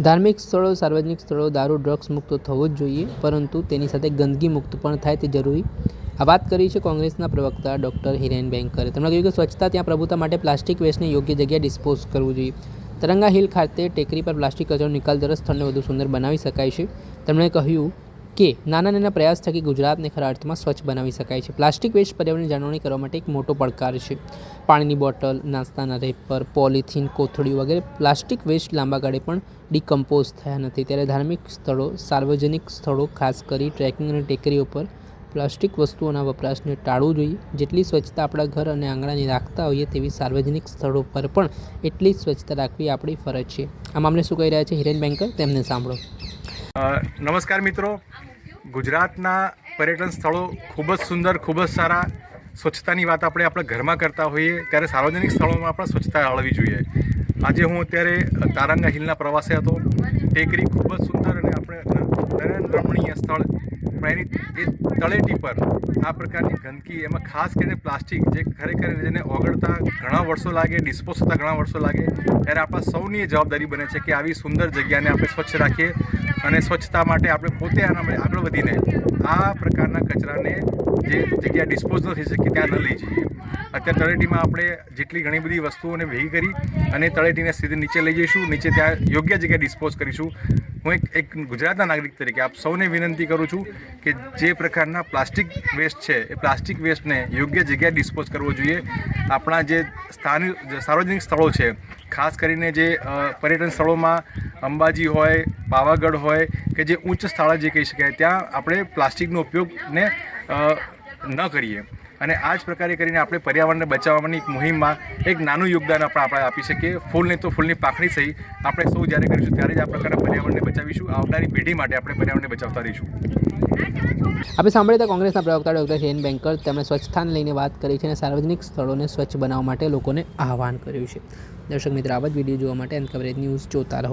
ધાર્મિક સ્થળો, સાર્વજનિક સ્થળો, દારૂ, ડ્રગ્સ મુક્ત થવું જ જોઈએ, પરંતુ તેની સાથે ગંદકી મુક્ત પણ થાય તે જરૂરી. આ વાત કરી છે કોંગ્રેસના પ્રવક્તા ડૉક્ટર હિરેન બેંકરે. તેમણે કહ્યું કે સ્વચ્છતા ત્યાં પ્રભુતા માટે પ્લાસ્ટિક વેસ્ટને યોગ્ય જગ્યાએ ડિસ્પોઝ કરવું જોઈએ. તરંગા હિલ ખાતે ટેકરી પર પ્લાસ્ટિક કચરો નિકાલ દ્વારા સ્થળને વધુ સુંદર બનાવી શકાય છે. તેમણે કહ્યું કે નાના નાના પ્રયાસ થકી ગુજરાતને ખરા અર્થમાં સ્વચ્છ બનાવી શકાય છે. પ્લાસ્ટિક વેસ્ટ પર્યાવરણની જાળવણી કરવા માટે એક મોટો પડકાર છે. પાણીની બોટલ, નાસ્તાના રેપર, પોલિથીન, કોથળીઓ વગેરે પ્લાસ્ટિક વેસ્ટ લાંબા ગાળે પણ ડિકમ્પોઝ થયા નથી. ત્યારે ધાર્મિક સ્થળો, સાર્વજનિક સ્થળો, ખાસ કરી ટ્રેકિંગ અને ટેકરીઓ પર પ્લાસ્ટિક વસ્તુઓના વપરાશને ટાળવું જોઈએ. જેટલી સ્વચ્છતા આપણા ઘર અને આંગણાની રાખતા હોઈએ તેવી સાર્વજનિક સ્થળો પર પણ એટલી સ્વચ્છતા રાખવી આપણી ફરજ છે. આ મામલે શું કહી રહ્યા છે હિરેન બેંકર તેમને સાંભળો. નમસ્કાર મિત્રો. ગુજરાતના પર્યટન સ્થળો ખૂબ જ સુંદર, ખૂબ જ સારા. સ્વચ્છતાની વાત આપણે આપણા ઘરમાં કરતા હોઈએ, ત્યારે સાર્વજનિક સ્થળોમાં પણ સ્વચ્છતા જાળવવી જોઈએ. આજે હું અત્યારે તારંગા હિલના પ્રવાસે હતો. ટેકરી ખૂબ જ સુંદર અને આપણે રમણીય સ્થળ. એની એ તળેટી પર આ પ્રકારની ગંદકી, એમાં ખાસ કરીને પ્લાસ્ટિક જે ખરેખર જેને ઓગળતા ઘણા વર્ષો લાગે, ડિસ્પોઝ થતાં ઘણા વર્ષો લાગે, ત્યારે આપણા સૌની જવાબદારી બને છે કે આવી સુંદર જગ્યાને આપણે સ્વચ્છ રાખીએ. અને સ્વચ્છતા માટે આપણે પોતે આના આગળ વધીને આ પ્રકારના કચરાને જે જગ્યા ડિસ્પોઝ ન થઈ શકે ત્યાં ન લઈ જઈએ. અત્યારે તળેટીમાં આપણે જેટલી ઘણી બધી વસ્તુઓને ભેગી કરી અને તળેટીને સીધી નીચે લઈ જઈશું, નીચે ત્યાં યોગ્ય જગ્યાએ ડિસ્પોઝ કરીશું. હું એક એક ગુજરાતના નાગરિક તરીકે આપ સૌને વિનંતી કરું છું કે જે પ્રકારના પ્લાસ્ટિક વેસ્ટ છે, એ પ્લાસ્ટિક વેસ્ટને યોગ્ય જગ્યાએ ડિસ્પોઝ કરવો જોઈએ. આપણા જે સ્થાનિક સાર્વજનિક સ્થળો છે ખાસ કરીને જે પર્યટન સ્થળોમાં અંબાજી હોય, પાવાગઢ હોય કે જે ઉચ્ચ સ્થળ જે કહી શકાય, ત્યાં આપણે પ્લાસ્ટિકનો ઉપયોગને ન કરીએ. અને આ જ પ્રકારે કરીને આપણે પર્યાવરણને બચાવવાની એક મુહિમમાં એક નાનું યોગદાન આપણે આપણે આપી શકીએ. ફૂલ નહીં તો ફૂલની પાખડી સહી. આપણે સૌ જ્યારે કરીશું ત્યારે જ આ પ્રકારના પર્યાવરણને બચાવીશું. આવનારી પેઢી માટે આપણે પર્યાવરણને બચાવતા રહીશું. આપણે સાંભળ્યા હતા કોંગ્રેસના પ્રવક્તા ડૉક્ટર હેન બેંકર તેમણે સ્વચ્છતાને લઈને વાત કરી છે અને સાર્વજનિક સ્થળોને સ્વચ્છ બનાવવા માટે લોકોને આહવાન કર્યું છે. દર્શક મિત્ર આવા જ વીડિયો જોવા માટે એન કવરેજ ન્યૂઝ જોતા રહો.